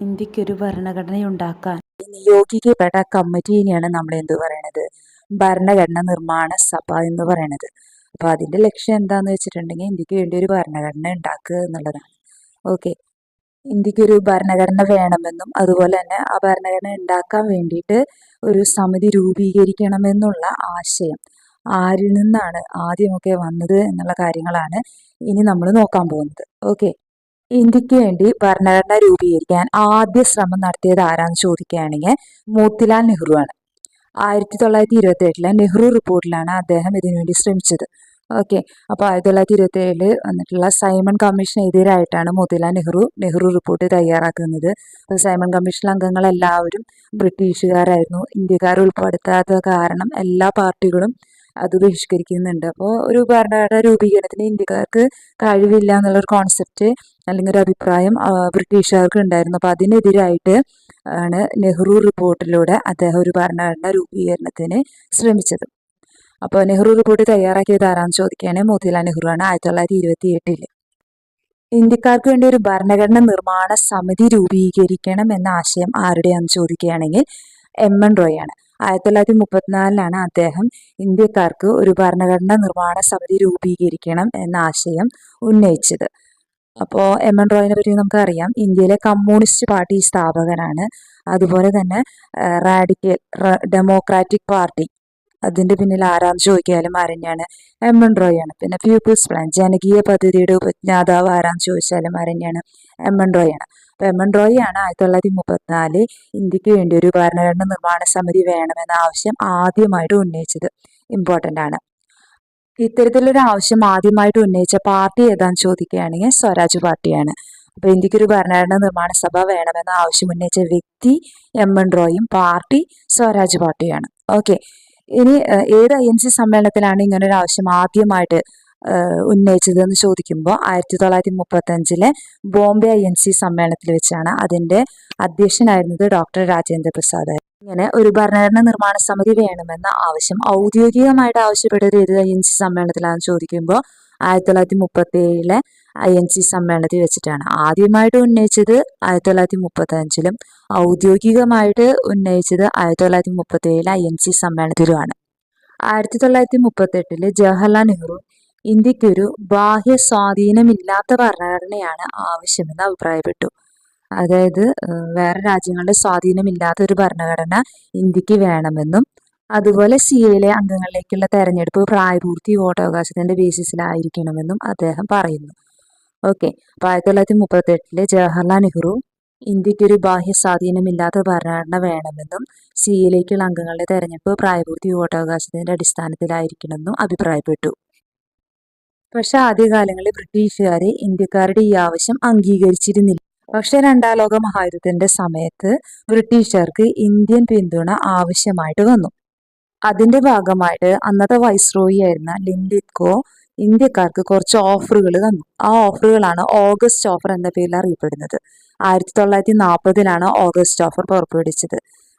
ഇന്ത്യക്കൊരു ഭരണഘടനയുണ്ടാക്കാൻ. നിയോഗിക്കപ്പെട്ട കമ്മിറ്റീനെയാണ് നമ്മൾ എന്ത് പറയണത്? ഭരണഘടന നിർമ്മാണ സഭ എന്ന് പറയണത്. അപ്പൊ അതിന്റെ ലക്ഷ്യം എന്താന്ന് വെച്ചിട്ടുണ്ടെങ്കിൽ ഇന്ത്യയ്ക്ക് വേണ്ടി ഒരു ഭരണഘടന ഉണ്ടാക്കുക എന്നുള്ളതാണ്. ഓക്കെ. ഇന്ത്യക്കൊരു ഭരണഘടന വേണമെന്നും അതുപോലെ തന്നെ ആ ഭരണഘടന ഉണ്ടാക്കാൻ വേണ്ടിയിട്ട് ഒരു സമിതി രൂപീകരിക്കണമെന്നുള്ള ആശയം ആരിൽ നിന്നാണ് ആദ്യമൊക്കെ വന്നത് എന്നുള്ള കാര്യങ്ങളാണ് ഇനി നമ്മൾ നോക്കാൻ പോകുന്നത്. ഓക്കെ. ഇന്ത്യയ്ക്ക് വേണ്ടി ഭരണഘടന രൂപീകരിക്കാൻ ആദ്യ ശ്രമം നടത്തിയത് ആരാന്ന് ചോദിക്കുകയാണെങ്കിൽ മോത്തിലാൽ നെഹ്റു ആണ്. ആയിരത്തി തൊള്ളായിരത്തി ഇരുപത്തി എട്ടിലെ നെഹ്റു റിപ്പോർട്ടിലാണ് അദ്ദേഹം ഇതിനുവേണ്ടി ശ്രമിച്ചത്. ഓക്കെ. അപ്പോൾ ആയിരത്തി തൊള്ളായിരത്തി ഇരുപത്തി ഏഴിൽ വന്നിട്ടുള്ള സൈമൺ കമ്മീഷനെതിരായിട്ടാണ് മോത്തിലാൽ നെഹ്റു നെഹ്റു റിപ്പോർട്ട് തയ്യാറാക്കുന്നത്. സൈമൺ കമ്മീഷൻ അംഗങ്ങൾ എല്ലാവരും ബ്രിട്ടീഷുകാരായിരുന്നു. ഇന്ത്യക്കാർ ഉൾപ്പെടുത്താത്ത കാരണം എല്ലാ പാർട്ടികളും അത് ബഹിഷ്കരിക്കുന്നുണ്ട്. അപ്പോൾ ഒരു ഭരണഘടന രൂപീകരണത്തിന് ഇന്ത്യക്കാർക്ക് കഴിവില്ല എന്നുള്ളൊരു കോൺസെപ്റ്റ് അല്ലെങ്കിൽ ഒരു അഭിപ്രായം ബ്രിട്ടീഷുകാർക്ക് ഉണ്ടായിരുന്നു. അപ്പോൾ അതിനെതിരായിട്ട് ആണ് നെഹ്റു റിപ്പോർട്ടിലൂടെ അദ്ദേഹം ഒരു ഭരണഘടന രൂപീകരണത്തിന് ശ്രമിച്ചത്. അപ്പോൾ നെഹ്റു റിപ്പോർട്ട് തയ്യാറാക്കിയത് ആരാന്ന് ചോദിക്കുകയാണെങ്കിൽ മോത്തിലാൽ നെഹ്റു ആണ് ആയിരത്തി തൊള്ളായിരത്തി ഇരുപത്തി എട്ടിൽ ഇന്ത്യക്കാർക്ക് വേണ്ടി ഒരു ഭരണഘടന നിർമ്മാണ സമിതി രൂപീകരിക്കണം എന്ന ആശയം ആരുടെയാണെന്ന് ചോദിക്കുകയാണെങ്കിൽ എം എൻ റോയ് ആണ്. ആയിരത്തി തൊള്ളായിരത്തി മുപ്പത്തിനാലിലാണ് അദ്ദേഹം ഇന്ത്യക്കാർക്ക് ഒരു ഭരണഘടന നിർമ്മാണ സമിതി രൂപീകരിക്കണം എന്ന ആശയം ഉന്നയിച്ചത്. അപ്പോൾ എം എൻ റോയിനെ പറ്റി നമുക്കറിയാം ഇന്ത്യയിലെ കമ്മ്യൂണിസ്റ്റ് പാർട്ടി സ്ഥാപകനാണ്. അതുപോലെ തന്നെ റാഡിക്കൽ ഡെമോക്രാറ്റിക് പാർട്ടി അതിന്റെ പിന്നിൽ ആരാന്ന് ചോദിക്കാലും അരഞ്ഞാണ്. എം എൻ റോയ് ആണ് പിന്നെ പീപ്പിൾസ് പ്ലാൻ ജനകീയ പദ്ധതിയുടെ ഉപജ്ഞാതാവ് ആരാന്ന് ചോദിച്ചാലും അരഞ്ഞാണ് എം എൻ റോയ് ആണ് അപ്പോൾ എം എൻ റോയ് ആണ് ആയിരത്തി തൊള്ളായിരത്തി മുപ്പത്തിനാല് ഇന്ത്യയ്ക്ക് വേണ്ടി ഒരു ഭരണഘടന നിർമ്മാണ സമിതി വേണമെന്ന ആവശ്യം ആദ്യമായിട്ട് ഉന്നയിച്ചത് ഇമ്പോർട്ടന്റ് ആണ്. ഇത്തരത്തിലൊരു ആവശ്യം ആദ്യമായിട്ട് ഉന്നയിച്ച പാർട്ടി ഏതാന്ന് ചോദിക്കുകയാണെങ്കിൽ സ്വരാജ് പാർട്ടിയാണ്. അപ്പൊ ഇന്ത്യയ്ക്ക് ഒരു ഭരണഘടന നിർമ്മാണ സഭ വേണമെന്ന ആവശ്യം ഉന്നയിച്ച വ്യക്തി എം എൻ റോയും പാർട്ടി സ്വരാജ് പാർട്ടിയാണ് ഓക്കെ ഇനി ഏത് ഐ എൻ സി സമ്മേളനത്തിലാണ് ഇങ്ങനെ ഒരു ആവശ്യം ആദ്യമായിട്ട് ഉന്നയിച്ചത് എന്ന് ചോദിക്കുമ്പോൾ ആയിരത്തി തൊള്ളായിരത്തി മുപ്പത്തി അഞ്ചിലെ ബോംബെ ഐ എൻ സി സമ്മേളനത്തിൽ വെച്ചാണ് അതിന്റെ അധ്യക്ഷനായിരുന്നത് ഡോക്ടർ രാജേന്ദ്ര പ്രസാദ്. ഇങ്ങനെ ഒരു ഭരണഘടന നിർമ്മാണ സമിതി വേണമെന്ന ആവശ്യം ഔദ്യോഗികമായിട്ട് ആവശ്യപ്പെട്ടത് ഏത് ഐ എൻ സി സമ്മേളനത്തിലാണെന്ന് ചോദിക്കുമ്പോൾ ആയിരത്തി തൊള്ളായിരത്തി മുപ്പത്തി ഏഴിലെ ഐ എൻ സി സമ്മേളനത്തിൽ വെച്ചിട്ടാണ്. ആദ്യമായിട്ട് ഉന്നയിച്ചത് ആയിരത്തി തൊള്ളായിരത്തി മുപ്പത്തി അഞ്ചിലും ഔദ്യോഗികമായിട്ട് ഉന്നയിച്ചത് ആയിരത്തി തൊള്ളായിരത്തി മുപ്പത്തി ഏഴിലെ ഐ എൻ സി സമ്മേളനത്തിലുമാണ്. ആയിരത്തി തൊള്ളായിരത്തി മുപ്പത്തി എട്ടിൽ ജവഹർലാൽ നെഹ്റു ഇന്ത്യക്കൊരു ബാഹ്യ സ്വാധീനമില്ലാത്ത ഭരണഘടനയാണ് ആവശ്യമെന്ന് അഭിപ്രായപ്പെട്ടു. അതായത് വേറെ രാജ്യങ്ങളുടെ സ്വാധീനമില്ലാത്ത ഒരു ഭരണഘടന ഇന്ത്യയ്ക്ക് വേണമെന്നും അതുപോലെ സി എയിലെ അംഗങ്ങളിലേക്കുള്ള തെരഞ്ഞെടുപ്പ് പ്രായപൂർത്തി വോട്ടവകാശത്തിന്റെ ബേസിസിലായിരിക്കണമെന്നും അദ്ദേഹം പറയുന്നു. ഓക്കെ. അപ്പൊ ആയിരത്തി തൊള്ളായിരത്തി മുപ്പത്തി എട്ടിൽ ജവഹർലാൽ നെഹ്റു ഇന്ത്യക്കൊരു ബാഹ്യ സ്വാധീനമില്ലാത്ത ഭരണഘടന വേണമെന്നും സി എയിലേക്കുള്ള അംഗങ്ങളുടെ തെരഞ്ഞെടുപ്പ് പ്രായപൂർത്തി വോട്ടവകാശത്തിന്റെ അടിസ്ഥാനത്തിലായിരിക്കണമെന്നും അഭിപ്രായപ്പെട്ടു. പക്ഷെ ആദ്യകാലങ്ങളിൽ ബ്രിട്ടീഷുകാരെ ഇന്ത്യക്കാരുടെ ഈ ആവശ്യം അംഗീകരിച്ചിരുന്നില്ല. പക്ഷെ രണ്ടാം ലോക മഹായുദ്ധത്തിന്റെ സമയത്ത് ബ്രിട്ടീഷുകാർക്ക് ഇന്ത്യൻ പിന്തുണ ആവശ്യമായിട്ട് വന്നു. അതിന്റെ ഭാഗമായിട്ട് അന്നത്തെ വൈസ്രോയി ആയിരുന്ന ലിൻഡിത്കോ ഇന്ത്യക്കാർക്ക് കുറച്ച് ഓഫറുകൾ തന്നു. ആ ഓഫറുകളാണ് ഓഗസ്റ്റ് ഓഫർ എന്ന പേരിൽ അറിയപ്പെടുന്നത്. ആയിരത്തി തൊള്ളായിരത്തി നാൽപ്പതിലാണ് ഓഗസ്റ്റ് ഓഫർ പുറപ്പെടുവിച്ചത്.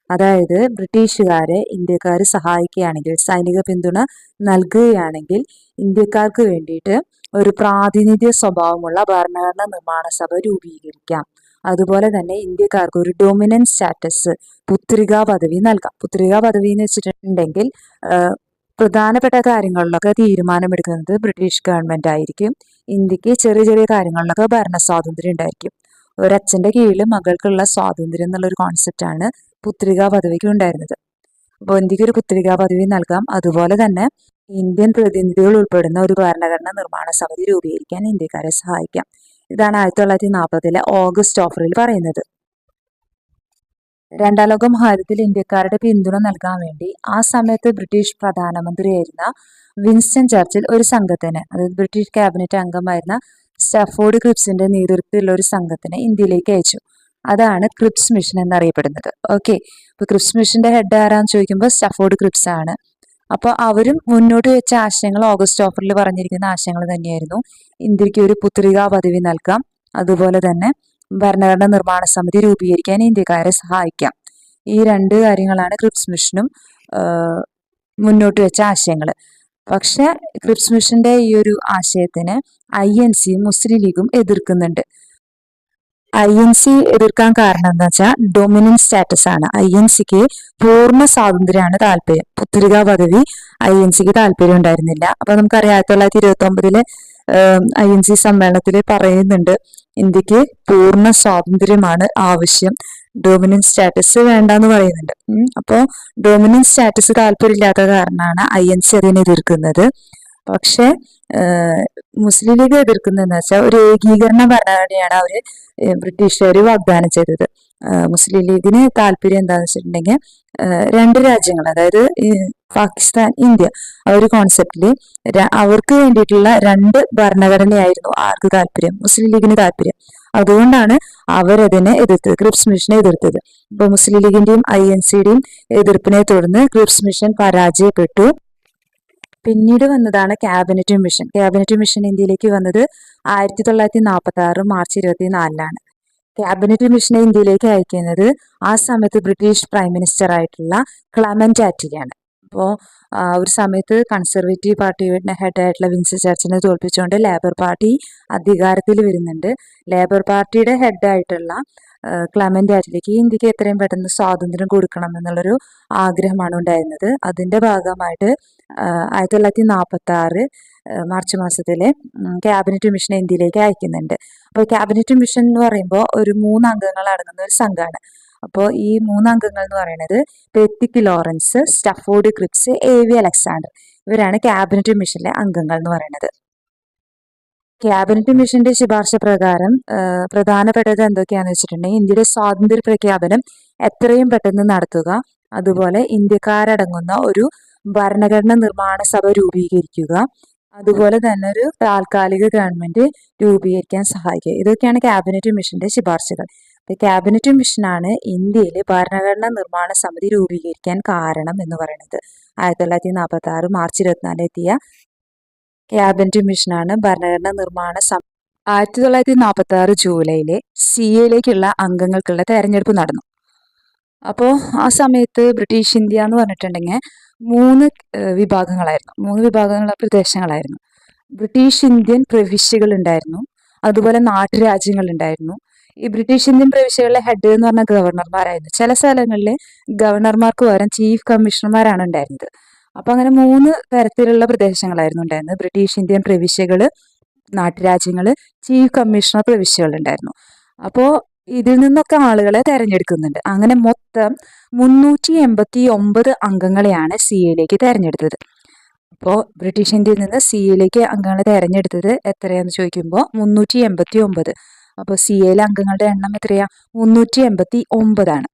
അതായത് ബ്രിട്ടീഷുകാരെ ഇന്ത്യക്കാർ സഹായിക്കുകയാണെങ്കിൽ സൈനിക പിന്തുണ നൽകുകയാണെങ്കിൽ ഇന്ത്യക്കാർക്ക് വേണ്ടിയിട്ട് ഒരു പ്രാതിനിധ്യ സ്വഭാവമുള്ള ഭരണഘടന നിർമ്മാണ സഭ രൂപീകരിക്കാം. അതുപോലെ തന്നെ ഇന്ത്യക്കാർക്ക് ഒരു ഡൊമിനൻസ് സ്റ്റാറ്റസ് പുത്രികാ പദവി നൽകാം. പുത്രികാ പദവി എന്ന് വെച്ചിട്ടുണ്ടെങ്കിൽ പ്രധാനപ്പെട്ട കാര്യങ്ങളിലൊക്കെ തീരുമാനമെടുക്കുന്നത് ബ്രിട്ടീഷ് ഗവൺമെന്റ് ആയിരിക്കും. ഇന്ത്യയ്ക്ക് ചെറിയ ചെറിയ കാര്യങ്ങളിലൊക്കെ ഭരണ സ്വാതന്ത്ര്യം ഉണ്ടായിരിക്കും. ഒരച്ഛന്റെ കീഴിൽ മകൾക്കുള്ള സ്വാതന്ത്ര്യം എന്നുള്ള ഒരു കോൺസെപ്റ്റാണ് പുത്രികാ പദവിക്ക് ഉണ്ടായിരുന്നത്. അപ്പോൾ ഇന്ത്യയ്ക്ക് ഒരു പുത്രികാ പദവി നൽകാം. അതുപോലെ തന്നെ ഇന്ത്യൻ പ്രതിനിധികൾ ഉൾപ്പെടുന്ന ഒരു ഭരണഘടന നിർമ്മാണ സമിതി രൂപീകരിക്കാൻ ഇന്ത്യക്കാരെ സഹായിക്കാം. ഇതാണ് ആയിരത്തി തൊള്ളായിരത്തി നാൽപ്പതിലെ ഓഗസ്റ്റ് ഓഫറിൽ പറയുന്നത്. രണ്ടാം ലോക മഹായുദ്ധത്തിൽ ഇന്ത്യക്കാരുടെ പിന്തുണ നൽകാൻ വേണ്ടി ആ സമയത്ത് ബ്രിട്ടീഷ് പ്രധാനമന്ത്രിയായിരുന്ന വിൻസ്റ്റൺ ചർച്ചിൽ ഒരു സംഘത്തിന് അതായത് ബ്രിട്ടീഷ് ക്യാബിനറ്റ് അംഗമായിരുന്ന സ്റ്റഫോർഡ് ക്രിപ്സിന്റെ നേതൃത്വത്തിലുള്ള ഒരു സംഘത്തിനെ ഇന്ത്യയിലേക്ക് അയച്ചു. അതാണ് ക്രിപ്സ് മിഷൻ എന്നറിയപ്പെടുന്നത്. ഓക്കെ ഇപ്പൊ ക്രിപ്സ് മിഷന്റെ ഹെഡ് ആരാന്ന് ചോദിക്കുമ്പോൾ സ്റ്റഫോർഡ് ക്രിപ്സ് ആണ്. അപ്പോൾ അവരും മുന്നോട്ട് വെച്ച ആശയങ്ങൾ ഓഗസ്റ്റ് ഓഫറിൽ പറഞ്ഞിരിക്കുന്ന ആശയങ്ങൾ തന്നെയായിരുന്നു. ഇന്ത്യയ്ക്ക് ഒരു പുത്രികാ പദവി നൽകാം. അതുപോലെ തന്നെ ഭരണഘടന നിർമ്മാണ സമിതി രൂപീകരിക്കാൻ ഇന്ത്യക്കാരെ സഹായിക്കാം. ഈ രണ്ട് കാര്യങ്ങളാണ് ക്രിപ്സ് മിഷനും മുന്നോട്ട് വെച്ച ആശയങ്ങൾ. പക്ഷെ ക്രിപ്സ് മിഷന്റെ ഈ ഒരു ആശയത്തിന് ഐ എൻ സിയും മുസ്ലിം ലീഗും എതിർക്കുന്നുണ്ട്. ഐ എൻ സി എതിർക്കാൻ കാരണം എന്താ വെച്ചാൽ ഡൊമിനൻ സ്റ്റാറ്റസ് ആണ് ഐ എൻ സിക്ക് പൂർണ സ്വാതന്ത്ര്യമാണ് താല്പര്യം. പുത്രിക പദവി ഐ എൻ സിക്ക് താല്പര്യം ഉണ്ടായിരുന്നില്ല. അപ്പൊ നമുക്കറിയാം ആയിരത്തി തൊള്ളായിരത്തി ഇരുപത്തി ഒമ്പതിൽ ഐ എൻ സി സമ്മേളനത്തിൽ പറയുന്നുണ്ട് ഇന്ത്യയ്ക്ക് പൂർണ സ്വാതന്ത്ര്യമാണ് ആവശ്യം. ഡൊമിനന്റ് സ്റ്റാറ്റസ് വേണ്ട എന്ന് പറയുന്നുണ്ട്. അപ്പോൾ അപ്പോ ഡൊമിനന്റ് സ്റ്റാറ്റസ് താല്പര്യമില്ലാത്ത കാരണമാണ് ഐ എൻ സി അതിനെ എതിർക്കുന്നത്. പക്ഷെ മുസ്ലിം ലീഗ് എതിർക്കുന്നതെന്ന് വെച്ചാൽ ഒരു ഏകീകരണ ഭരണഘടനയാണ് അവർ ബ്രിട്ടീഷുകാർ വാഗ്ദാനം ചെയ്തത്. മുസ്ലിം ലീഗിന് താല്പര്യം എന്താണെന്ന് വെച്ചിട്ടുണ്ടെങ്കിൽ രണ്ട് രാജ്യങ്ങൾ അതായത് പാകിസ്ഥാൻ ഇന്ത്യ ആ ഒരു കോൺസെപ്റ്റിൽ അവർക്ക് വേണ്ടിയിട്ടുള്ള രണ്ട് ഭരണഘടനയായിരുന്നു ആർക്ക് താല്പര്യം? മുസ്ലിം ലീഗിന് താല്പര്യം. അതുകൊണ്ടാണ് അവരതിനെ എതിർത്തത് ക്രിപ്സ് മിഷനെ എതിർത്തത്. ഇപ്പൊ മുസ്ലിം ലീഗിന്റെയും ഐ എൻ സിയുടെയും എതിർപ്പിനെ തുടർന്ന് ക്രിപ്സ് മിഷൻ പരാജയപ്പെട്ടു. പിന്നീട് വന്നതാണ് ക്യാബിനറ്റ് മിഷൻ ക്യാബിനറ്റ് മിഷൻ ഇന്ത്യയിലേക്ക് വന്നത് ആയിരത്തി തൊള്ളായിരത്തി നാൽപ്പത്തി ആറ് മാർച്ച് ഇരുപത്തി നാലിനാണ് ക്യാബിനറ്റ് മിഷനെ ഇന്ത്യയിലേക്ക് അയക്കുന്നത് ആ സമയത്ത് ബ്രിട്ടീഷ് പ്രൈം മിനിസ്റ്റർ ആയിട്ടുള്ള ക്ലമൻ ആറ്റിലാണ് അപ്പോൾ ആ ഒരു സമയത്ത് കൺസർവേറ്റീവ് പാർട്ടിയുടെ ഹെഡായിട്ടുള്ള വിൻസ് ചർച്ചിനെ തോൽപ്പിച്ചുകൊണ്ട് ലേബർ പാർട്ടി അധികാരത്തിൽ വരുന്നുണ്ട്. ലേബർ പാർട്ടിയുടെ ഹെഡായിട്ടുള്ള ക്ലമന്റ് ആറ്റിലേക്ക് ഇന്ത്യയ്ക്ക് എത്രയും പെട്ടെന്ന് സ്വാതന്ത്ര്യം കൊടുക്കണം എന്നുള്ളൊരു ആഗ്രഹമാണ് ഉണ്ടായിരുന്നത്. അതിന്റെ ഭാഗമായിട്ട് ആയിരത്തി തൊള്ളായിരത്തി നാൽപ്പത്തി ആറ് മാർച്ച് മാസത്തിലെ ക്യാബിനറ്റ് മിഷൻ ഇന്ത്യയിലേക്ക് അയക്കുന്നുണ്ട്. അപ്പോൾ ക്യാബിനറ്റ് മിഷൻ എന്ന് പറയുമ്പോൾ ഒരു മൂന്ന് അംഗങ്ങൾ അടങ്ങുന്ന ഒരു സംഘമാണ് അപ്പോൾ ഈ മൂന്നംഗങ്ങൾ എന്ന് പറയുന്നത് Pethick Lawrence Stafford Cripps A V Alexander ഇവരാണ് ക്യാബിനറ്റ് മിഷനിലെ അംഗങ്ങൾ എന്ന് പറയുന്നത് ക്യാബിനറ്റ് മിഷന്റെ ശുപാർശ പ്രകാരം പ്രധാനപ്പെട്ടത് എന്തൊക്കെയാന്ന് വെച്ചിട്ടുണ്ടെങ്കിൽ ഇന്ത്യയുടെ സ്വാതന്ത്ര്യ പ്രഖ്യാപനം എത്രയും പെട്ടെന്ന് നടത്തുക അതുപോലെ ഇന്ത്യക്കാരടങ്ങുന്ന ഒരു ഭരണഘടന നിർമ്മാണ സഭ രൂപീകരിക്കുക അതുപോലെ തന്നെ ഒരു താൽക്കാലിക ഗവൺമെന്റ് രൂപീകരിക്കാൻ സഹായിക്കുക. ഇതൊക്കെയാണ് ക്യാബിനറ്റ് മിഷന്റെ ശുപാർശകൾ. ക്യാബിനറ്റ് മിഷനാണ് ഇന്ത്യയിൽ ഭരണഘടനാ നിർമ്മാണ സമിതി രൂപീകരിക്കാൻ കാരണം എന്ന് പറയുന്നത്. ആയിരത്തി തൊള്ളായിരത്തി നാൽപ്പത്തി ആറ് മാർച്ച് ഇരുപത്തിനാലിൽ എത്തിയ ക്യാബിനറ്റ് മിഷനാണ് ഭരണഘടനാ നിർമ്മാണ സമിതി ആയിരത്തി തൊള്ളായിരത്തി നാൽപ്പത്തി ആറ് ജൂലൈയിലെ സി എയിലേക്കുള്ള അംഗങ്ങൾക്കുള്ള തെരഞ്ഞെടുപ്പ് നടന്നു. അപ്പോൾ ആ സമയത്ത് ബ്രിട്ടീഷ് ഇന്ത്യ എന്ന് പറഞ്ഞിട്ടുണ്ടെങ്കിൽ മൂന്ന് വിഭാഗങ്ങളായിരുന്നു. മൂന്ന് വിഭാഗങ്ങളുള്ള പ്രദേശങ്ങളായിരുന്നു. ബ്രിട്ടീഷ് ഇന്ത്യൻ പ്രവിശ്യകൾ ഉണ്ടായിരുന്നു. അതുപോലെ നാട്ടുരാജ്യങ്ങൾ ഉണ്ടായിരുന്നു. ഈ ബ്രിട്ടീഷ് ഇന്ത്യൻ പ്രവിശ്യകളിലെ ഹെഡ് എന്ന് പറഞ്ഞ ഗവർണർമാരായിരുന്നു ചില സ്ഥലങ്ങളിൽ ഗവർണർമാർക്ക് പകരം ചീഫ് കമ്മീഷണർമാരാണ് ഉണ്ടായിരുന്നത്. അപ്പൊ അങ്ങനെ മൂന്ന് തരത്തിലുള്ള പ്രദേശങ്ങളായിരുന്നു ഉണ്ടായിരുന്നത്. ബ്രിട്ടീഷ് ഇന്ത്യൻ പ്രവിശ്യകൾ നാട്ടുരാജ്യങ്ങൾ ചീഫ് കമ്മീഷണർ പ്രവിശ്യകൾ ഉണ്ടായിരുന്നു. അപ്പോൾ ഇതിൽ നിന്നൊക്കെ ആളുകളെ തെരഞ്ഞെടുക്കുന്നുണ്ട്. അങ്ങനെ മൊത്തം മുന്നൂറ്റി എൺപത്തി ഒമ്പത് അംഗങ്ങളെയാണ് സി എയിലേക്ക് തെരഞ്ഞെടുത്തത്. അപ്പോൾ ബ്രിട്ടീഷ് ഇന്ത്യയിൽ നിന്ന് സി എയിലേക്ക് അംഗങ്ങളെ തെരഞ്ഞെടുത്തത് എത്രയാന്ന് ചോദിക്കുമ്പോൾ മുന്നൂറ്റി എൺപത്തി ഒമ്പത് അപ്പോൾ സി എയിലെ അംഗങ്ങളുടെ എണ്ണം എത്രയാ? മുന്നൂറ്റി എൺപത്തി ഒമ്പതാണ്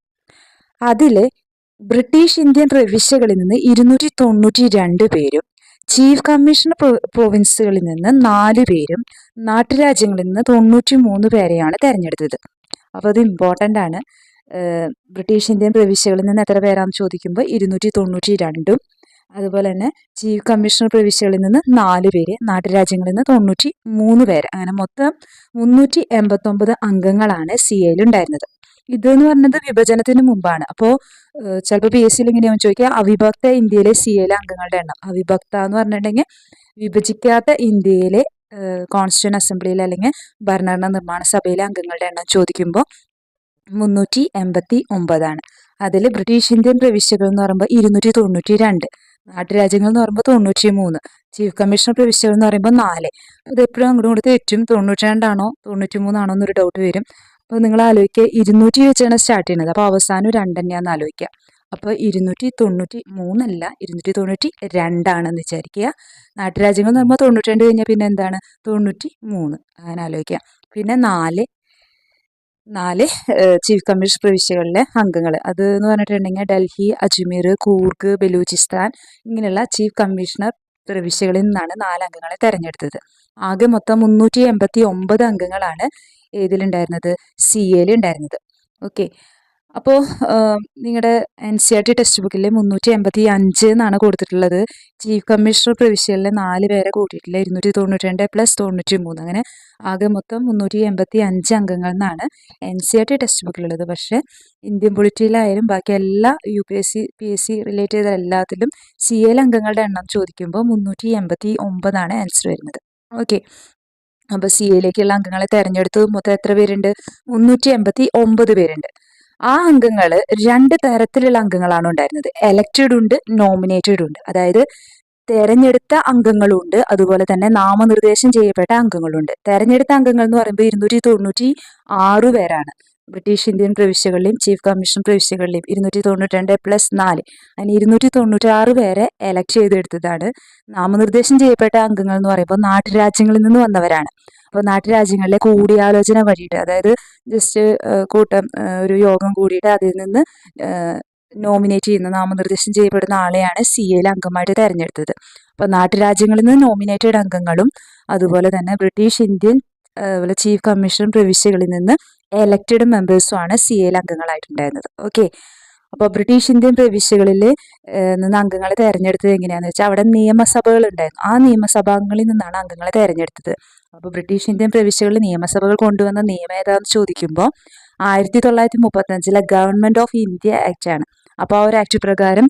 അതിൽ ബ്രിട്ടീഷ് ഇന്ത്യൻ പ്രവിശ്യകളിൽ നിന്ന് ഇരുന്നൂറ്റി തൊണ്ണൂറ്റി രണ്ട് പേരും ചീഫ് കമ്മീഷണർ പ്രൊവിൻസുകളിൽ നിന്ന് നാല് പേരും നാട്ടുരാജ്യങ്ങളിൽ നിന്ന് തൊണ്ണൂറ്റി മൂന്ന് പേരെയാണ് തിരഞ്ഞെടുത്തത്. അപ്പോൾ അത് ഇമ്പോർട്ടന്റ് ആണ്. ബ്രിട്ടീഷ് ഇന്ത്യൻ പ്രവിശ്യകളിൽ നിന്ന് എത്ര പേരാന്ന് ചോദിക്കുമ്പോൾ ഇരുന്നൂറ്റി തൊണ്ണൂറ്റി രണ്ടും അതുപോലെ തന്നെ ചീഫ് കമ്മീഷണർ പ്രവിശ്യകളിൽ നിന്ന് നാല് പേര് നാട്ടുരാജ്യങ്ങളിൽ നിന്ന് തൊണ്ണൂറ്റി മൂന്ന് പേര്. അങ്ങനെ മൊത്തം മുന്നൂറ്റി എൺപത്തൊമ്പത് അംഗങ്ങളാണ് സി എയിൽ ഉണ്ടായിരുന്നത് എന്ന് പറഞ്ഞത് വിഭജനത്തിന് മുമ്പാണ്. അപ്പോൾ ചിലപ്പോൾ പി എസ് സിയിൽ ഇങ്ങനെയാവും ചോദിക്കുക. അവിഭക്ത ഇന്ത്യയിലെ സി എയിലെ അംഗങ്ങളുടെ എണ്ണം. അവിഭക്ത എന്ന് പറഞ്ഞിട്ടുണ്ടെങ്കിൽ വിഭജിക്കാത്ത ഇന്ത്യയിലെ കോൺസ്റ്റിറ്റ്യൂൺ അസംബ്ലിയിൽ അല്ലെങ്കിൽ ഭരണഘടനാ നിർമ്മാണ സഭയിലെ അംഗങ്ങളുടെ എണ്ണം ചോദിക്കുമ്പോൾ മുന്നൂറ്റി എൺപത്തി ഒമ്പതാണ് അതിൽ ബ്രിട്ടീഷ് ഇന്ത്യൻ പ്രവിശ്യകൾ എന്ന് പറയുമ്പോൾ ഇരുന്നൂറ്റി തൊണ്ണൂറ്റി രണ്ട് നാട്ടുരാജ്യങ്ങൾ എന്ന് പറയുമ്പോൾ തൊണ്ണൂറ്റി മൂന്ന് ചീഫ് കമ്മീഷണർ പ്രവിശ്യകൾ എന്ന് പറയുമ്പോൾ നാല്. അത് എപ്പോഴും അങ്ങോട്ടും ഇങ്ങോട്ട് തെറ്റും. തൊണ്ണൂറ്റി രണ്ടാണോ തൊണ്ണൂറ്റി മൂന്നാണോ എന്നൊരു ഡൗട്ട് വരും. അപ്പോൾ നിങ്ങൾ ആലോചിക്കുക ഇരുന്നൂറ്റി വെച്ചാണ് സ്റ്റാർട്ട് ചെയ്യുന്നത്. അപ്പോൾ അവസാനം രണ്ട് തന്നെയാണെന്ന് ആലോചിക്കുക അപ്പോൾ ഇരുന്നൂറ്റി തൊണ്ണൂറ്റി മൂന്നല്ല ഇരുന്നൂറ്റി തൊണ്ണൂറ്റി രണ്ടാണെന്ന് വിചാരിക്കുക നാട്ടുരാജ്യങ്ങൾ എന്ന് പറയുമ്പോൾ തൊണ്ണൂറ്റി രണ്ട് കഴിഞ്ഞാൽ പിന്നെ എന്താണ്? തൊണ്ണൂറ്റി മൂന്ന് അങ്ങനെ ആലോചിക്കുക പിന്നെ നാല് നാല് ചീഫ് കമ്മീഷണർ പ്രവിശ്യകളിലെ അംഗങ്ങൾ അത് എന്ന് പറഞ്ഞിട്ടുണ്ടെങ്കിൽ ഡൽഹി അജ്മീർ കൂർഗ് ബലൂചിസ്ഥാൻ ഇങ്ങനെയുള്ള ചീഫ് കമ്മീഷണർ പ്രവിശ്യകളിൽ നിന്നാണ് നാല് അംഗങ്ങളെ തെരഞ്ഞെടുത്തത്. ആകെ മൊത്തം മുന്നൂറ്റി എൺപത്തി ഒമ്പത് അംഗങ്ങളാണ് ഏതിലുണ്ടായിരുന്നത്? സി എയിൽ ഉണ്ടായിരുന്നത് ഓക്കെ. അപ്പോൾ നിങ്ങളുടെ N C R T text ബുക്കിൽ മുന്നൂറ്റി എൺപത്തി അഞ്ച് എന്നാണ് കൊടുത്തിട്ടുള്ളത്. ചീഫ് കമ്മീഷണർ പ്രവിശ്യയിലെ നാല് പേരെ കൂട്ടിയിട്ടില്ല. ഇരുന്നൂറ്റി തൊണ്ണൂറ്റി രണ്ട് പ്ലസ് തൊണ്ണൂറ്റി മൂന്ന് അങ്ങനെ ആകെ മൊത്തം മുന്നൂറ്റി എൺപത്തി അഞ്ച് അംഗങ്ങൾ എന്നാണ് N C R T text ബുക്കിലുള്ളത് പക്ഷേ ഇന്ത്യൻ പൊളിറ്റിയിലായാലും ബാക്കി എല്ലാ U P S C P S C relate ചെയ്ത എല്ലാത്തിലും സി എൽ അംഗങ്ങളുടെ എണ്ണം ചോദിക്കുമ്പോൾ മുന്നൂറ്റി എൺപത്തി ഒമ്പതാണ് ആൻസർ വരുന്നത് ഓക്കെ അപ്പോൾ സി എയിലേക്കുള്ള അംഗങ്ങളെ തെരഞ്ഞെടുത്തത് മൊത്തം എത്ര പേരുണ്ട്? മുന്നൂറ്റി എൺപത്തി ഒമ്പത് പേരുണ്ട്. ആ അംഗങ്ങൾ രണ്ട് തരത്തിലുള്ള അംഗങ്ങളാണ് ഉണ്ടായിരുന്നത്. എലക്റ്റഡ് ഉണ്ട് നോമിനേറ്റഡ് ഉണ്ട്. അതായത് തെരഞ്ഞെടുത്ത അംഗങ്ങളുണ്ട്. അതുപോലെ തന്നെ നാമനിർദ്ദേശം ചെയ്യപ്പെട്ട അംഗങ്ങളുണ്ട്. തെരഞ്ഞെടുത്ത അംഗങ്ങൾ എന്ന് പറയുമ്പോൾ ഇരുന്നൂറ്റി തൊണ്ണൂറ്റി ആറ് പേരാണ്. ബ്രിട്ടീഷ് ഇന്ത്യൻ പ്രവിശ്യകളിലെയും ചീഫ് കമ്മീഷൻ പ്രവിശ്യകളിലെയും ഇരുന്നൂറ്റി തൊണ്ണൂറ്റി രണ്ട് പ്ലസ് നാല്. അതിന് ഇരുന്നൂറ്റി തൊണ്ണൂറ്റി ആറ് പേരെ എലക്ട് ചെയ്തെടുത്തതാണ്. നാമനിർദ്ദേശം ചെയ്യപ്പെട്ട അംഗങ്ങൾ എന്ന് പറയുമ്പോൾ നാട്ടുരാജ്യങ്ങളിൽ നിന്ന് വന്നവരാണ്. അപ്പോൾ നാട്ടുരാജ്യങ്ങളിലെ കൂടിയാലോചന വഴിയിട്ട് അതായത് ജസ്റ്റ് കൂട്ടം ഒരു യോഗം കൂടിയിട്ട് അതിൽ നിന്ന് നോമിനേറ്റ് ചെയ്യുന്ന നാമനിർദ്ദേശം ചെയ്യപ്പെടുന്ന ആളെയാണ് സി എയിൽ അംഗമായിട്ട് തിരഞ്ഞെടുത്തത്. അപ്പോൾ നാട്ടുരാജ്യങ്ങളിൽ നിന്ന് നോമിനേറ്റഡ് അംഗങ്ങളും അതുപോലെ തന്നെ ബ്രിട്ടീഷ് ഇന്ത്യൻ അതുപോലെ ചീഫ് കമ്മീഷണർ പ്രവിശ്യകളിൽ നിന്ന് എലക്റ്റഡ് മെമ്പേഴ്സും ആണ് സി എയിൽ അംഗങ്ങളായിട്ടുണ്ടായിരുന്നത്. ഓക്കെ അപ്പോൾ ബ്രിട്ടീഷ് ഇന്ത്യൻ പ്രവിശ്യകളിൽ നിന്ന് അംഗങ്ങളെ തിരഞ്ഞെടുത്തത് എങ്ങനെയാണെന്ന് വെച്ചാൽ അവിടെ നിയമസഭകൾ ഉണ്ടായിരുന്നു. ആ നിയമസഭാംഗങ്ങളിൽ നിന്നാണ് അംഗങ്ങളെ തിരഞ്ഞെടുത്തത്. അപ്പോൾ ബ്രിട്ടീഷ് ഇന്ത്യൻ പ്രവിശ്യകളിൽ നിയമസഭകൾ കൊണ്ടുവന്ന നിയമം ഏതാണെന്ന് ചോദിക്കുമ്പോൾ ആയിരത്തി തൊള്ളായിരത്തി മുപ്പത്തഞ്ചിലെ ഗവൺമെന്റ് ഓഫ് ഇന്ത്യ ആക്ട് ആണ്. അപ്പോൾ ആ ഒരു ആക്ട് പ്രകാരം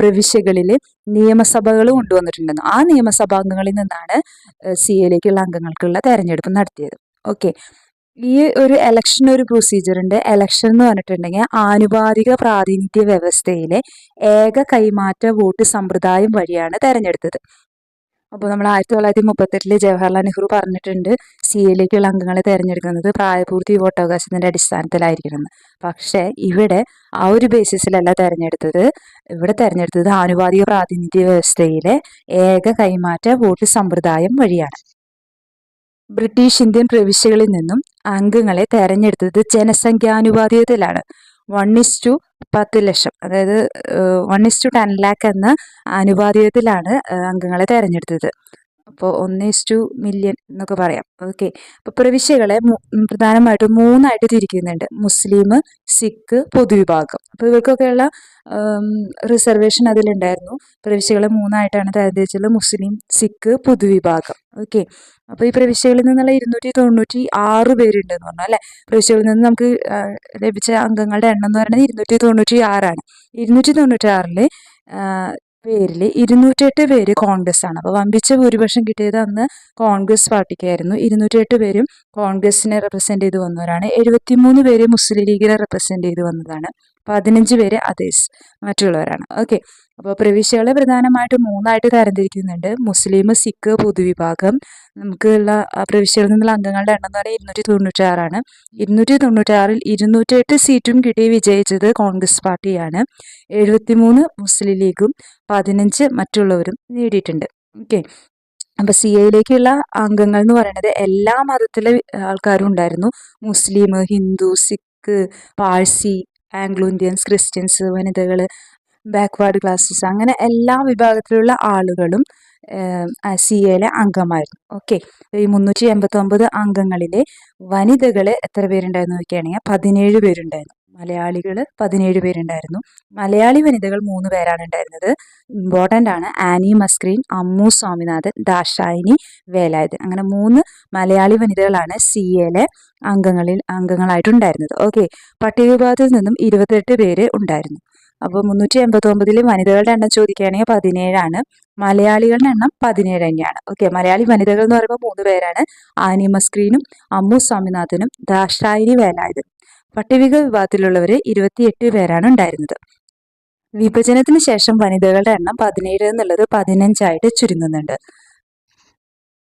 പ്രവിശ്യകളിൽ നിയമസഭകൾ കൊണ്ടുവന്നിട്ടുണ്ടെന്ന്. ആ നിയമസഭാംഗങ്ങളിൽ നിന്നാണ് സി എയിലേക്കുള്ള അംഗങ്ങൾക്കുള്ള തെരഞ്ഞെടുപ്പ് നടത്തിയത്. ഓക്കെ. ഈ ഒരു എലക്ഷൻ ഒരു പ്രൊസീജിയർ ഉണ്ട്. ഇലക്ഷൻ എന്ന് പറഞ്ഞിട്ടുണ്ടെങ്കിൽ ആനുപാതിക പ്രാതിനിധ്യ വ്യവസ്ഥയിലെ ഏക കൈമാറ്റ വോട്ട് സമ്പ്രദായം വഴിയാണ് തെരഞ്ഞെടുത്തത്. അപ്പോൾ നമ്മൾ ആയിരത്തി തൊള്ളായിരത്തി മുപ്പത്തെട്ടിൽ ജവഹർലാൽ നെഹ്റു പറഞ്ഞിട്ടുണ്ട് സി എയിലേക്കുള്ള അംഗങ്ങളെ തിരഞ്ഞെടുക്കുന്നത് പ്രായപൂർത്തി വോട്ടവകാശത്തിന്റെ അടിസ്ഥാനത്തിലായിരിക്കണം എന്ന്. പക്ഷേ ഇവിടെ ആ ഒരു ബേസിസിലല്ല തിരഞ്ഞെടുത്തത്. ഇവിടെ തിരഞ്ഞെടുത്തത് ആനുപാതിക പ്രാതിനിധ്യ വ്യവസ്ഥയിലെ ഏക കൈമാറ്റ വോട്ട് സമ്പ്രദായം വഴിയാണ്. ബ്രിട്ടീഷ് ഇന്ത്യൻ പ്രവിശ്യകളിൽ നിന്നും അംഗങ്ങളെ തെരഞ്ഞെടുത്തത് ജനസംഖ്യാനുപാതത്തിലാണ് വൺ ഇസ് ടു പത്ത് ലക്ഷം അതായത് one is to ten lakh എന്ന അനുപാതത്തിലാണ് അംഗങ്ങളെ തെരഞ്ഞെടുത്തത്. അപ്പോൾ ഒന്ന് ഇസ് ടു മില്യൺ എന്നൊക്കെ പറയാം. ഓക്കെ. അപ്പോൾ പ്രവിശ്യകളെ പ്രധാനമായിട്ടും മൂന്നായിട്ട് തിരിക്കുന്നുണ്ട്. മുസ്ലിം സിഖ് പൊതുവിഭാഗം. അപ്പോൾ ഇവർക്കൊക്കെയുള്ള റിസർവേഷൻ അതിലുണ്ടായിരുന്നു. പ്രവിശ്യകളെ മൂന്നായിട്ടാണ് തരംതിരിച്ചത് മുസ്ലിം സിഖ് പൊതുവിഭാഗം. ഓക്കെ. അപ്പോൾ ഈ പ്രവിശ്യകളിൽ നിന്നുള്ള ഇരുന്നൂറ്റി തൊണ്ണൂറ്റി ആറ് പേരുണ്ടെന്ന് പറഞ്ഞു അല്ലേ? പ്രവിശ്യകളിൽ നിന്ന് നമുക്ക് ലഭിച്ച അംഗങ്ങളുടെ എണ്ണം എന്ന് പറയുന്നത് ഇരുന്നൂറ്റി തൊണ്ണൂറ്റി ആറാണ്. ഇരുന്നൂറ്റി തൊണ്ണൂറ്റി ആറിൽ പേരിൽ ഇരുന്നൂറ്റെട്ട് പേര് കോൺഗ്രസ് ആണ്. അപ്പോൾ വമ്പിച്ച ഭൂരിപക്ഷം കിട്ടിയത് അന്ന് കോൺഗ്രസ് പാർട്ടിക്കായിരുന്നു. ഇരുന്നൂറ്റിയെട്ട് പേരും കോൺഗ്രസിനെ റെപ്രസെന്റ് ചെയ്ത് വന്നവരാണ്. എഴുപത്തിമൂന്ന് പേര് മുസ്ലിം ലീഗിനെ റെപ്രസെന്റ് ചെയ്ത് വന്നതാണ്. പതിനഞ്ച് പേര് അതേഴ്സ് മറ്റുള്ളവരാണ്. ഓക്കെ. അപ്പോൾ പ്രവിശ്യകളെ പ്രധാനമായിട്ട് മൂന്നായിട്ട് തരംതിരിക്കുന്നുണ്ട്. മുസ്ലിം സിഖ് പൊതുവിഭാഗം. നമുക്കുള്ള ഉള്ള പ്രവിശ്യകളിൽ നിന്നുള്ള അംഗങ്ങളുടെ എണ്ണം എന്ന് പറയുന്നത് ഇരുന്നൂറ്റി തൊണ്ണൂറ്റാറാണ്. ഇരുന്നൂറ്റി തൊണ്ണൂറ്റാറിൽ ഇരുന്നൂറ്റെട്ട് സീറ്റും കിട്ടി വിജയിച്ചത് കോൺഗ്രസ് പാർട്ടിയാണ്. എഴുപത്തിമൂന്ന് മുസ്ലിം ലീഗും പതിനഞ്ച് മറ്റുള്ളവരും നേടിയിട്ടുണ്ട്. ഓക്കെ. അപ്പൊ സി എയിലേക്കുള്ള അംഗങ്ങൾ എന്ന് പറയുന്നത് എല്ലാ മതത്തിലെ ആൾക്കാരും ഉണ്ടായിരുന്നു. Muslim Hindu Sikh Parsi Anglo Indians Christians വനിതകൾ ബാക്ക്വേർഡ് ക്ലാസ്സസ് അങ്ങനെ എല്ലാ വിഭാഗത്തിലുള്ള ആളുകളും സി എയിലെ അംഗമായിരുന്നു. ഓക്കെ ഈ മുന്നൂറ്റി എൺപത്തൊമ്പത് അംഗങ്ങളിലെ വനിതകൾ എത്ര പേരുണ്ടായിരുന്നു നോക്കുകയാണെങ്കിൽ പതിനേഴ് പേരുണ്ടായിരുന്നു. മലയാളികൾ പതിനേഴ് പേരുണ്ടായിരുന്നു. മലയാളി വനിതകൾ മൂന്ന് പേരാണ് ഉണ്ടായിരുന്നത്. ഇമ്പോർട്ടന്റ് ആണ്. ആനി മസ്ക്രീൻ അമ്മു സ്വാമിനാഥൻ ദാഷായിനി വേലായുധൻ. അങ്ങനെ മൂന്ന് മലയാളി വനിതകളാണ് സി എയിലെ അംഗങ്ങളിൽ അംഗങ്ങളായിട്ടുണ്ടായിരുന്നത്. ഓക്കെ പട്ടികവിഭാഗത്തിൽ നിന്നും ഇരുപത്തെട്ട് പേര് ഉണ്ടായിരുന്നു. അപ്പോൾ മുന്നൂറ്റി എൺപത്തി ഒമ്പതിൽ വനിതകളുടെ എണ്ണം ചോദിക്കുകയാണെങ്കിൽ പതിനേഴാണ്. മലയാളികളുടെ എണ്ണം പതിനേഴ് തന്നെയാണ്. ഓക്കെ മലയാളി വനിതകൾ എന്ന് പറയുമ്പോൾ മൂന്ന് പേരാണ്. ആനി മസ്ക്രീനും അമ്മു സ്വാമിനാഥനും ദാഷായിനി വേലായുധനും പട്ടിക വിഭാഗത്തിലുള്ളവർ ഇരുപത്തിയെട്ട് പേരാണ് ഉണ്ടായിരുന്നത്. വിഭജനത്തിന് ശേഷം വനിതകളുടെ എണ്ണം പതിനേഴ് എന്നുള്ളത് പതിനഞ്ചായിട്ട് ചുരുങ്ങുന്നുണ്ട്.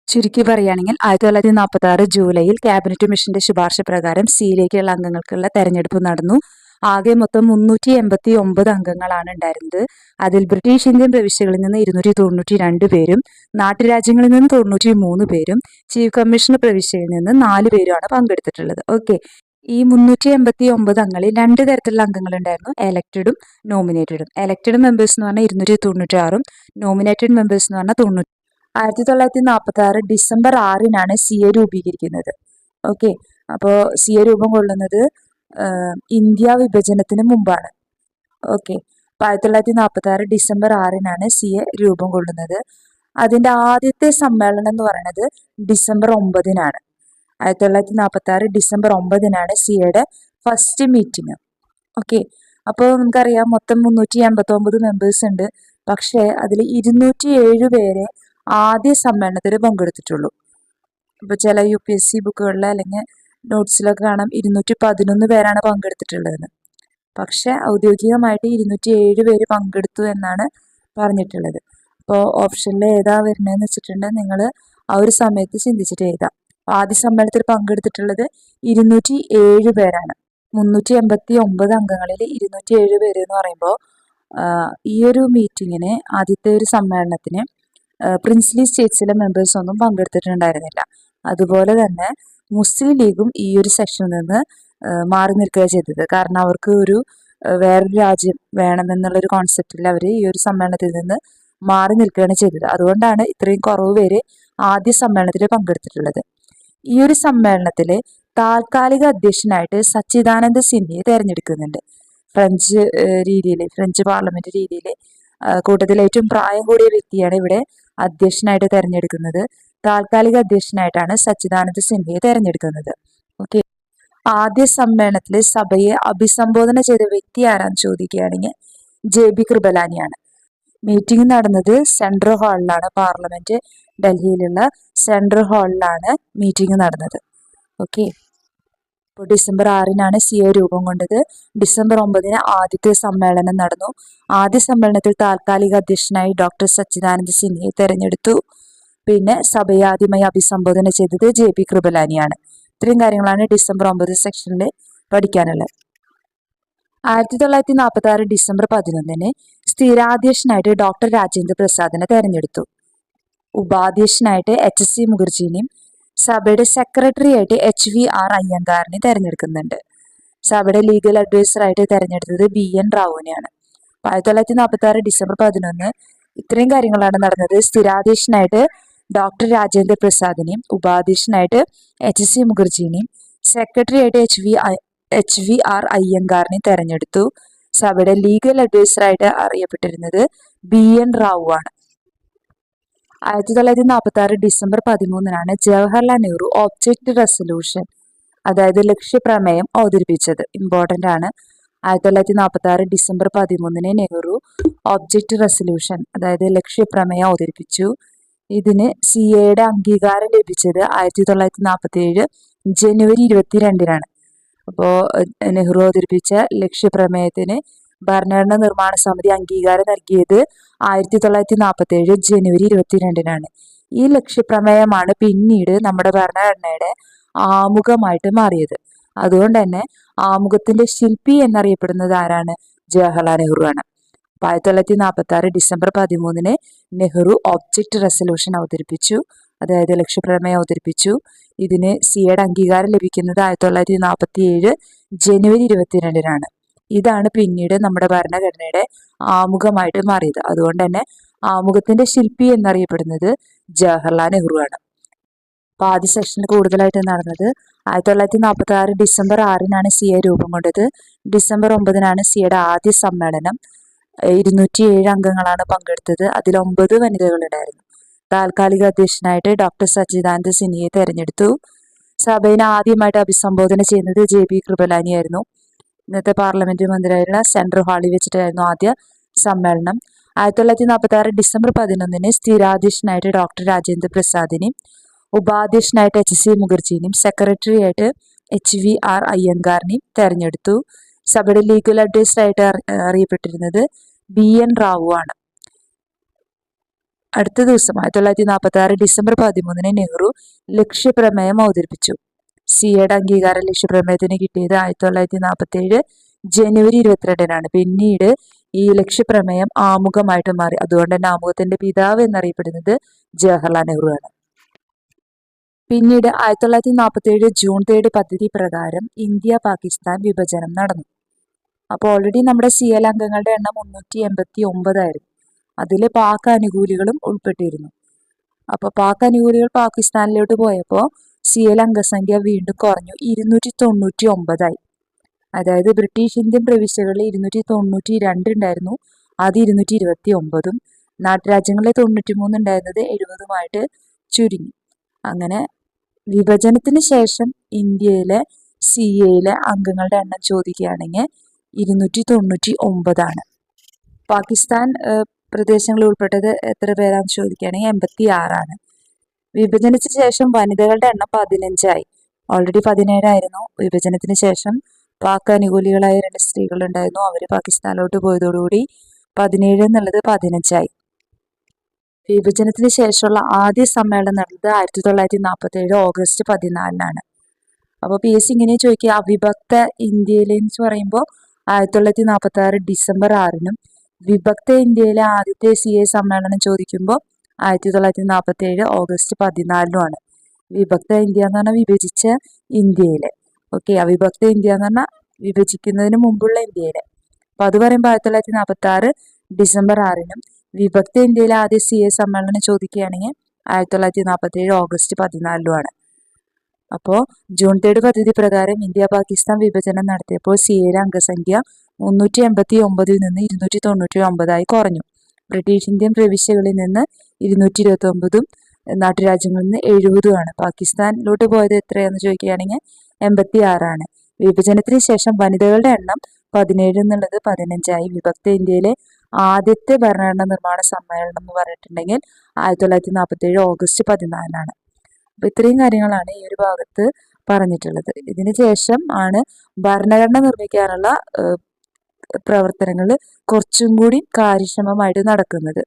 ചുരുക്കി പറയുകയാണെങ്കിൽ ആയിരത്തി തൊള്ളായിരത്തി നാൽപ്പത്തി ആറ് ജൂലൈയിൽ ക്യാബിനറ്റ് മിഷന്റെ ശുപാർശ പ്രകാരം സിയിലേക്കുള്ള അംഗങ്ങൾക്കുള്ള തെരഞ്ഞെടുപ്പ് നടന്നു. ആകെ മൊത്തം മുന്നൂറ്റി എൺപത്തി ഒമ്പത് അംഗങ്ങളാണ് ഉണ്ടായിരുന്നത്. അതിൽ ബ്രിട്ടീഷ് ഇന്ത്യൻ പ്രവിശ്യകളിൽ നിന്ന് ഇരുന്നൂറ്റി തൊണ്ണൂറ്റി രണ്ട് പേരും നാട്ടുരാജ്യങ്ങളിൽ നിന്ന് തൊണ്ണൂറ്റി മൂന്ന് പേരും ചീഫ് കമ്മീഷണർ പ്രവിശ്യയിൽ നിന്ന് നാല് പേരുമാണ് പങ്കെടുത്തിട്ടുള്ളത്. ഓക്കെ. ഈ മുന്നൂറ്റി എൺപത്തി ഒമ്പത് അംഗങ്ങളിൽ രണ്ട് തരത്തിലുള്ള അംഗങ്ങൾ ഉണ്ടായിരുന്നു എലക്റ്റഡും നോമിനേറ്റഡും എലക്റ്റഡ് മെമ്പേഴ്സ് എന്ന് പറഞ്ഞാൽ ഇരുന്നൂറ്റി തൊണ്ണൂറ്റി ആറും നോമിനേറ്റഡ് മെമ്പേഴ്സ് എന്ന് പറഞ്ഞാൽ തൊണ്ണൂറ്റി ആയിരത്തി തൊള്ളായിരത്തി നാൽപ്പത്തി ആറ് ഡിസംബർ ആറിനാണ് സി എ രൂപീകരിക്കുന്നത്. ഓക്കെ അപ്പോൾ സി എ രൂപം കൊള്ളുന്നത് ഇന്ത്യ വിഭജനത്തിന് മുമ്പാണ്. ഓക്കെ അപ്പോൾ ആയിരത്തി തൊള്ളായിരത്തി നാൽപ്പത്തി ആറ് ഡിസംബർ ആറിനാണ് സി എ രൂപം കൊള്ളുന്നത്. അതിന്റെ ആദ്യത്തെ സമ്മേളനം എന്ന് പറയുന്നത് ഡിസംബർ ഒമ്പതിനാണ്. ആയിരത്തി തൊള്ളായിരത്തി നാൽപ്പത്തി ആറ് ഡിസംബർ ഒമ്പതിനാണ് സി എയുടെ ഫസ്റ്റ് മീറ്റിംഗ്. ഓക്കെ. അപ്പോൾ നമുക്കറിയാം മൊത്തം മുന്നൂറ്റി എൺപത്തി ഒമ്പത് മെമ്പേഴ്സ് ഉണ്ട്. പക്ഷേ അതിൽ ഇരുന്നൂറ്റി ഏഴ് പേരെ ആദ്യ സമ്മേളനത്തിൽ പങ്കെടുത്തിട്ടുള്ളൂ. ഇപ്പോൾ ചില യു പി എസ് സി ബുക്കുകളിൽ അല്ലെങ്കിൽ നോട്ട്സിലൊക്കെ കാണാം ഇരുന്നൂറ്റി പതിനൊന്ന് പേരാണ് പങ്കെടുത്തിട്ടുള്ളതെന്ന് പക്ഷെ ഔദ്യോഗികമായിട്ട് ഇരുന്നൂറ്റി ഏഴ് പേര് പങ്കെടുത്തു എന്നാണ് പറഞ്ഞിട്ടുള്ളത്. അപ്പോൾ ഓപ്ഷനിൽ ഏതാ വരുന്നതെന്ന് വെച്ചിട്ടുണ്ടെങ്കിൽ നിങ്ങൾ ആ ഒരു സമയത്ത് ചിന്തിച്ചിട്ട് എഴുതാം. ആദ്യ സമ്മേളനത്തിൽ പങ്കെടുത്തിട്ടുള്ളത് ഇരുന്നൂറ്റി ഏഴ് പേരാണ്. മുന്നൂറ്റി എൺപത്തി ഒമ്പത് അംഗങ്ങളിൽ ഇരുന്നൂറ്റി ഏഴ് പേര് എന്ന് പറയുമ്പോൾ ഈ ഒരു മീറ്റിങ്ങിന് ആദ്യത്തെ ഒരു സമ്മേളനത്തിന് പ്രിൻസ്ലി സ്റ്റേറ്റ്സിലെ മെമ്പേഴ്സ് ഒന്നും പങ്കെടുത്തിട്ടുണ്ടായിരുന്നില്ല. അതുപോലെ തന്നെ മുസ്ലിം ലീഗും ഈ ഒരു സെക്ഷനിൽ നിന്ന് മാറി നിൽക്കുക ചെയ്തത്. കാരണം അവർക്ക് ഒരു വേറൊരു രാജ്യം വേണമെന്നുള്ളൊരു കോൺസെപ്റ്റിൽ അവർ ഈ ഒരു സമ്മേളനത്തിൽ നിന്ന് മാറി നിൽക്കുകയാണ് ചെയ്തത്. അതുകൊണ്ടാണ് ഇത്രയും കുറവ് പേര് ആദ്യ സമ്മേളനത്തിൽ പങ്കെടുത്തിട്ടുള്ളത്. ഈ ഒരു സമ്മേളനത്തിൽ താൽക്കാലിക അധ്യക്ഷനായിട്ട് സച്ചിദാനന്ദ സിന്ധിയെ തെരഞ്ഞെടുക്കുന്നുണ്ട്. ഫ്രഞ്ച് രീതിയിൽ ഫ്രഞ്ച് പാർലമെന്റ് രീതിയിൽ കൂട്ടത്തിൽ ഏറ്റവും പ്രായം കൂടിയ വ്യക്തിയാണ് ഇവിടെ അധ്യക്ഷനായിട്ട് തെരഞ്ഞെടുക്കുന്നത്. താൽക്കാലിക അധ്യക്ഷനായിട്ടാണ് സച്ചിദാനന്ദ സിന്ധിയെ തെരഞ്ഞെടുക്കുന്നത്. ഓക്കെ. ആദ്യ സമ്മേളനത്തിൽ സഭയെ അഭിസംബോധന ചെയ്ത വ്യക്തി ആരാന്ന് ചോദിക്കുകയാണെങ്കിൽ ജെ ബി കൃപലാനിയാണ്. മീറ്റിംഗ് നടന്നത് സെൻട്രൽ ഹാളിലാണ് പാർലമെന്റ്. ഡൽഹിയിലുള്ള സെൻട്രൽ ഹാളിലാണ് മീറ്റിംഗ് നടന്നത്. ഓക്കെ ഇപ്പോൾ ഡിസംബർ ആറിനാണ് സി എ രൂപം കൊണ്ടത്. ഡിസംബർ ഒമ്പതിന് ആദ്യത്തെ സമ്മേളനം നടന്നു. ആദ്യ സമ്മേളനത്തിൽ താൽക്കാലിക അധ്യക്ഷനായി ഡോക്ടർ സച്ചിദാനന്ദ സിൻഹയെ തെരഞ്ഞെടുത്തു. പിന്നെ സഭയെ ആദ്യമായി അഭിസംബോധന ചെയ്തത് ജെ പി കൃപലാനിയാണ്. ഇത്രയും കാര്യങ്ങളാണ് ഡിസംബർ ഒമ്പത് സെക്ഷനിൽ പഠിക്കാനുള്ളത്. ആയിരത്തി തൊള്ളായിരത്തി നാൽപ്പത്തി ആറ് ഡിസംബർ പതിനൊന്നിന് സ്ഥിരാധ്യക്ഷനായിട്ട് ഡോക്ടർ രാജേന്ദ്ര പ്രസാദിനെ തെരഞ്ഞെടുത്തു. ഉപാധ്യക്ഷനായിട്ട് എച്ച് സി മുഖർജിനെയും സഭയുടെ സെക്രട്ടറി ആയിട്ട് എച്ച് വി ആർ അയ്യങ്കാറിനെ തെരഞ്ഞെടുക്കുന്നുണ്ട്. സഭയുടെ ലീഗൽ അഡ്വൈസറായിട്ട് തെരഞ്ഞെടുത്തത് ബി എൻ റാവുവിനെയാണ്. ആയിരത്തി തൊള്ളായിരത്തി നാൽപ്പത്തി ആറ് ഡിസംബർ പതിനൊന്ന് ഇത്രയും കാര്യങ്ങളാണ് നടന്നത്. സ്ഥിരാധ്യക്ഷനായിട്ട് ഡോക്ടർ രാജേന്ദ്ര പ്രസാദിനെയും ഉപാധ്യക്ഷനായിട്ട് എച്ച് സി മുഖർജിനെയും സെക്രട്ടറി ആയിട്ട് H V H V R അയ്യങ്കാറിനെയും തെരഞ്ഞെടുത്തു. സഭയുടെ ലീഗൽ അഡ്വൈസറായിട്ട് അറിയപ്പെട്ടിരുന്നത് ബി എൻ റാവു ആണ് ആയിരത്തി തൊള്ളായിരത്തി നാൽപ്പത്തി ആറ് ഡിസംബർ പതിമൂന്നിനാണ് ജവഹർലാൽ നെഹ്റു ഒബ്ജക്റ്റ് റെസൊല്യൂഷൻ അതായത് ലക്ഷ്യപ്രമേയം അവതരിപ്പിച്ചത്. ഇമ്പോർട്ടന്റ് ആണ്. ആയിരത്തി തൊള്ളായിരത്തി നാൽപ്പത്തി ആറ് ഡിസംബർ പതിമൂന്നിന് നെഹ്റു ഒബ്ജക്റ്റ് റെസൊല്യൂഷൻ അതായത് ലക്ഷ്യപ്രമേയം അവതരിപ്പിച്ചു. ഇതിന് സി എയുടെ അംഗീകാരം ലഭിച്ചത് ആയിരത്തി തൊള്ളായിരത്തി നാൽപ്പത്തി ഏഴ് ജനുവരി ഇരുപത്തിരണ്ടിനാണ്. അപ്പോൾ നെഹ്റു അവതരിപ്പിച്ച ലക്ഷ്യപ്രമേയത്തിന് ഭരണഘടനാ നിർമ്മാണ സമിതി അംഗീകാരം നൽകിയത് ആയിരത്തി തൊള്ളായിരത്തി നാൽപ്പത്തി ഏഴ് ജനുവരി ഇരുപത്തിരണ്ടിനാണ്. ഈ ലക്ഷ്യപ്രമേയമാണ് പിന്നീട് നമ്മുടെ ഭരണഘടനയുടെ ആമുഖമായിട്ട് മാറിയത്. അതുകൊണ്ട് തന്നെ ആമുഖത്തിന്റെ ശില്പി എന്നറിയപ്പെടുന്നത് ആരാണ്? ജവഹർലാൽ നെഹ്റു ആണ്. ആയിരത്തി തൊള്ളായിരത്തി നാൽപ്പത്തി ആറ് ഡിസംബർ പതിമൂന്നിന് നെഹ്റു ഒബ്ജക്റ്റ് റെസൊല്യൂഷൻ അവതരിപ്പിച്ചു. അതായത് ലക്ഷ്യപ്രമേയം അവതരിപ്പിച്ചു. ഇതിന് സിയുടെ അംഗീകാരം ലഭിക്കുന്നത് ആയിരത്തി തൊള്ളായിരത്തി നാൽപ്പത്തി ഏഴ് ജനുവരി ഇരുപത്തിരണ്ടിനാണ്. ഇതാണ് പിന്നീട് നമ്മുടെ ഭരണഘടനയുടെ ആമുഖമായിട്ട് മാറിയത്. അതുകൊണ്ട് തന്നെ ആമുഖത്തിന്റെ ശില്പി എന്നറിയപ്പെടുന്നത് ജവഹർലാൽ നെഹ്റു ആണ്. അപ്പൊ ആദ്യ സെക്ഷനിൽ കൂടുതലായിട്ട് നടന്നത് ആയിരത്തി തൊള്ളായിരത്തി നാൽപ്പത്തി ആറ് ഡിസംബർ ആറിനാണ് സി എ രൂപം കൊണ്ടത്. ഡിസംബർ ഒമ്പതിനാണ് സിയുടെ ആദ്യ സമ്മേളനം. ഇരുന്നൂറ്റി ഏഴ് അംഗങ്ങളാണ് പങ്കെടുത്തത്. അതിൽ ഒമ്പത് വനിതകളുണ്ടായിരുന്നു താൽക്കാലിക അധ്യക്ഷനായിട്ട് ഡോക്ടർ സച്ചിദാനന്ദ സിനിയെ തെരഞ്ഞെടുത്തു. സഭയിനെ ആദ്യമായിട്ട് അഭിസംബോധന ചെയ്യുന്നത് ജെ ബി കൃപലാനിയായിരുന്നു ഇന്നത്തെ പാർലമെന്റ് മന്ദിരമായിരുന്ന സെൻട്രൽ ഹാളിൽ വെച്ചിട്ടായിരുന്നു ആദ്യ സമ്മേളനം. ആയിരത്തി തൊള്ളായിരത്തി നാൽപ്പത്തി ആറ് ഡിസംബർ പതിനൊന്നിന് സ്ഥിരാധ്യക്ഷനായിട്ട് ഡോക്ടർ രാജേന്ദ്ര പ്രസാദിനെയും ഉപാധ്യക്ഷനായിട്ട് എച്ച് സി മുഖർജിനെയും സെക്രട്ടറി ആയിട്ട് എച്ച് വി ആർ അയ്യങ്കാറിനെയും തെരഞ്ഞെടുത്തു. സഭയുടെ ലീഗൽ അഡ്വൈസറായിട്ട് അറിയപ്പെട്ടിരുന്നത് ബി എൻ റാവു ആണ്. അടുത്ത ദിവസം ആയിരത്തി തൊള്ളായിരത്തി നാൽപ്പത്തി ആറ് ഡിസംബർ പതിമൂന്നിന് നെഹ്റു ലക്ഷ്യപ്രമേയം അവതരിപ്പിച്ചു. സിയുടെ അംഗീകാരം ലക്ഷ്യപ്രമേയത്തിന് കിട്ടിയത് ആയിരത്തി തൊള്ളായിരത്തി നാൽപ്പത്തി ഏഴ് ജനുവരി ഇരുപത്തിരണ്ടിനാണ്. പിന്നീട് ഈ ലക്ഷ്യപ്രമേയം ആമുഖമായിട്ട് മാറി. അതുകൊണ്ട് തന്നെ ആമുഖത്തിന്റെ പിതാവ് എന്നറിയപ്പെടുന്നത് ജവഹർലാൽ നെഹ്റു ആണ്. പിന്നീട് ആയിരത്തി തൊള്ളായിരത്തി നാൽപ്പത്തി ഏഴ് ജൂൺ തേർഡ് പദ്ധതി പ്രകാരം ഇന്ത്യ പാകിസ്ഥാൻ വിഭജനം നടന്നു. അപ്പോൾ ഓൾറെഡി നമ്മുടെ സി എൽ അംഗങ്ങളുടെ എണ്ണം മുന്നൂറ്റി എൺപത്തി ഒമ്പതായിരുന്നു അതിൽ പാക് അനുകൂലികളും ഉൾപ്പെട്ടിരുന്നു. അപ്പോൾ പാക് അനുകൂലികൾ പാകിസ്ഥാനിലോട്ട് പോയപ്പോൾ സി എൽ അംഗസംഖ്യ വീണ്ടും കുറഞ്ഞു. ഇരുന്നൂറ്റി തൊണ്ണൂറ്റി ഒമ്പതായി അതായത് ബ്രിട്ടീഷ് ഇന്ത്യൻ പ്രവിശ്യകളിൽ ഇരുന്നൂറ്റി തൊണ്ണൂറ്റി രണ്ട് ഉണ്ടായിരുന്നു. അത് ഇരുന്നൂറ്റി ഇരുപത്തി ഒമ്പതും നാട്ടുരാജ്യങ്ങളിലെ തൊണ്ണൂറ്റി മൂന്ന് ഉണ്ടായിരുന്നത് എഴുപതുമായിട്ട് ചുരുങ്ങി. അങ്ങനെ വിഭജനത്തിന് ശേഷം ഇന്ത്യയിലെ സി എയിലെ അംഗങ്ങളുടെ എണ്ണം ചോദിക്കുകയാണെങ്കിൽ ഇരുന്നൂറ്റി തൊണ്ണൂറ്റി ഒമ്പതാണ് പാകിസ്ഥാൻ പ്രദേശങ്ങളിൽ ഉൾപ്പെട്ടത് എത്ര പേരാണെന്ന് ചോദിക്കുകയാണെങ്കിൽ എൺപത്തി ആറാണ് വിഭജനത്തിന് ശേഷം വനിതകളുടെ എണ്ണം പതിനഞ്ചായി. ഓൾറെഡി പതിനേഴായിരുന്നു. വിഭജനത്തിന് ശേഷം പാക് അനുകൂലികളായ രണ്ട് സ്ത്രീകളുണ്ടായിരുന്നു. അവർ പാകിസ്ഥാനിലോട്ട് പോയതോടുകൂടി പതിനേഴ് എന്നുള്ളത് പതിനഞ്ചായി. വിഭജനത്തിന് ശേഷമുള്ള ആദ്യ സമ്മേളനം നടന്നത് ആയിരത്തി തൊള്ളായിരത്തി നാൽപ്പത്തി ഏഴ് ഓഗസ്റ്റ് പതിനാലിനാണ്. അപ്പോൾ പി എസ് ഇങ്ങനെ ചോദിക്കുക അവിഭക്ത ഇന്ത്യയിലെന്ന് പറയുമ്പോൾ ആയിരത്തി തൊള്ളായിരത്തി നാൽപ്പത്തി ആറ് ഡിസംബർ ആറിനും വിഭക്ത ഇന്ത്യയിലെ ആദ്യത്തെ സി എ സമ്മേളനം ചോദിക്കുമ്പോൾ ആയിരത്തി തൊള്ളായിരത്തി നാൽപ്പത്തി ഏഴ് ഓഗസ്റ്റ് പതിനാലിനുമാണ്. വിഭക്ത ഇന്ത്യ എന്ന് പറഞ്ഞാൽ വിഭജിച്ച ഇന്ത്യയിലെ. ഓക്കെ അവിഭക്ത ഇന്ത്യ എന്ന് പറഞ്ഞാൽ വിഭജിക്കുന്നതിന് മുമ്പുള്ള ഇന്ത്യയിലെ. അപ്പോൾ അത് പറയുമ്പോൾ ആയിരത്തി തൊള്ളായിരത്തി നാൽപ്പത്തി ആറ് ഡിസംബർ ആറിനും വിഭക്ത ഇന്ത്യയിലെ ആദ്യ സി എ സമ്മേളനം ചോദിക്കുകയാണെങ്കിൽ ആയിരത്തി തൊള്ളായിരത്തി നാൽപ്പത്തി ഏഴ് ഓഗസ്റ്റ് പതിനാലിലുമാണ് അപ്പോൾ ജൂൺ തേർഡ് പദ്ധതി പ്രകാരം ഇന്ത്യ പാകിസ്ഥാൻ വിഭജനം നടത്തിയപ്പോൾ സി എയിലെ അംഗസംഖ്യ മുന്നൂറ്റി എൺപത്തി ഒമ്പതിൽ നിന്ന് ഇരുന്നൂറ്റി തൊണ്ണൂറ്റി ഒമ്പതായി കുറഞ്ഞു. ബ്രിട്ടീഷ് ഇന്ത്യൻ പ്രവിശ്യകളിൽ നിന്ന് ഇരുന്നൂറ്റി ഇരുപത്തി ഒമ്പതും നാട്ടുരാജ്യങ്ങളിൽ നിന്ന് എഴുപതുമാണ്. പാകിസ്ഥാനിലോട്ട് പോയത് എത്രയാണെന്ന് ചോദിക്കുകയാണെങ്കിൽ എൺപത്തി ആറാണ് വിഭജനത്തിന് ശേഷം വനിതകളുടെ എണ്ണം പതിനേഴ് എന്നുള്ളത് പതിനഞ്ചായി. വിഭക്ത ഇന്ത്യയിലെ ആദ്യത്തെ ഭരണഘടന നിർമ്മാണ സമ്മേളനം എന്ന് പറഞ്ഞിട്ടുണ്ടെങ്കിൽ ആയിരത്തി തൊള്ളായിരത്തി നാൽപ്പത്തി ഏഴ് ഓഗസ്റ്റ് പതിനാലിനാണ് അപ്പൊ ഇത്രയും കാര്യങ്ങളാണ് ഈ ഒരു ഭാഗത്ത് പറഞ്ഞിട്ടുള്ളത്. ഇതിന് ശേഷം ആണ് ഭരണഘടന നിർമ്മിക്കാനുള്ള പ്രവർത്തനങ്ങൾ കുറച്ചും കൂടി കാര്യക്ഷമമായിട്ട് നടക്കുന്നത്.